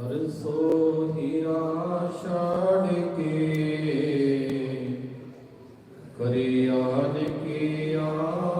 ਹਰ ਸੋ ਹੀਰਾ ਛਾੜ ਕੇ ਕਰਿਆਨ ਕੀ ਆ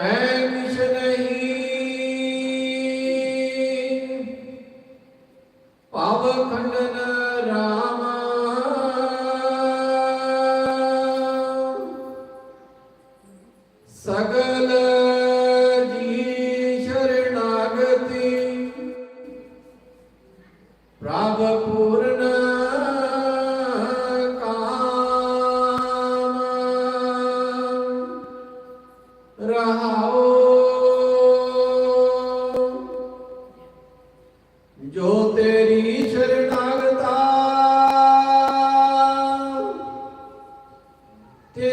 ਮੈਂ ਕਿਛ ਜੀ ਸ਼ਰਨਾਗਤੀ। ਪ੍ਰਭ ਪੂਰਨ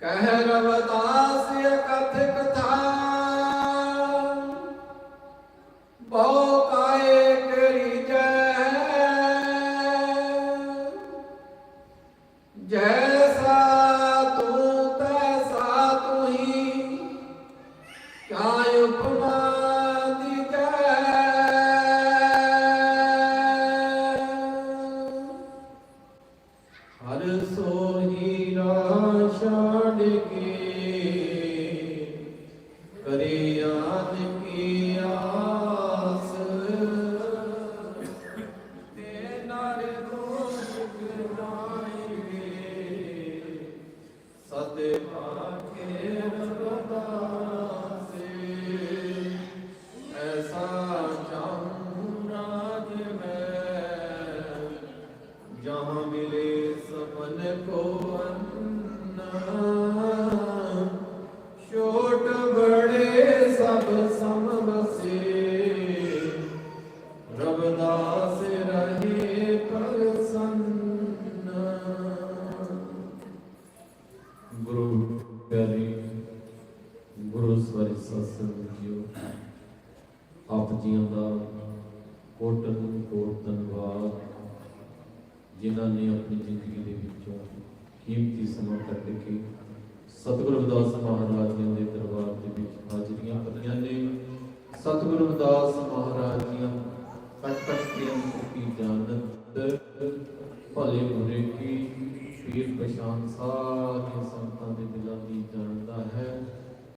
Go ahead. ਵਾਸਤੇ ਪਿਆਰੇ ਗੁਰੂ ਸਵਾਰੀ ਸਤਸੰਗ ਜੀਓ, ਆਪ ਜੀਆਂ ਦਾ ਕੋਟਨ ਕੋਟ ਧੰਨਵਾਦ, ਜਿਨ੍ਹਾਂ ਨੇ ਆਪਣੀ ਜ਼ਿੰਦਗੀ ਦੇ ਵਿੱਚੋਂ ਕੀਮਤੀ ਸਮਾਂ ਕੱਢ ਕੇ ਸਤਿਗੁਰੂ ਰਵਿਦਾਸ ਮਹਾਰਾਜ ਜੀ ਦੇ ਦਰਬਾਰ ਦੇ ਵਿੱਚ ਹਾਜ਼ਰੀਆਂ ਭਰੀਆਂ ਨੇ। ਸਤਿਗੁਰੂ ਰਵਿਦਾਸ ਮਹਾਰਾਜ ਜੀ ਕਟ ਕਟ ਕੇ ਮੁਕੀ ਜਾਣਤ, ਭਲੇ ਬੁਰੇ ਕੀ, ਪੀਰ ਪਛਾਣ ਸਾਰੇ ਸੰਤਾਂ ਦੇ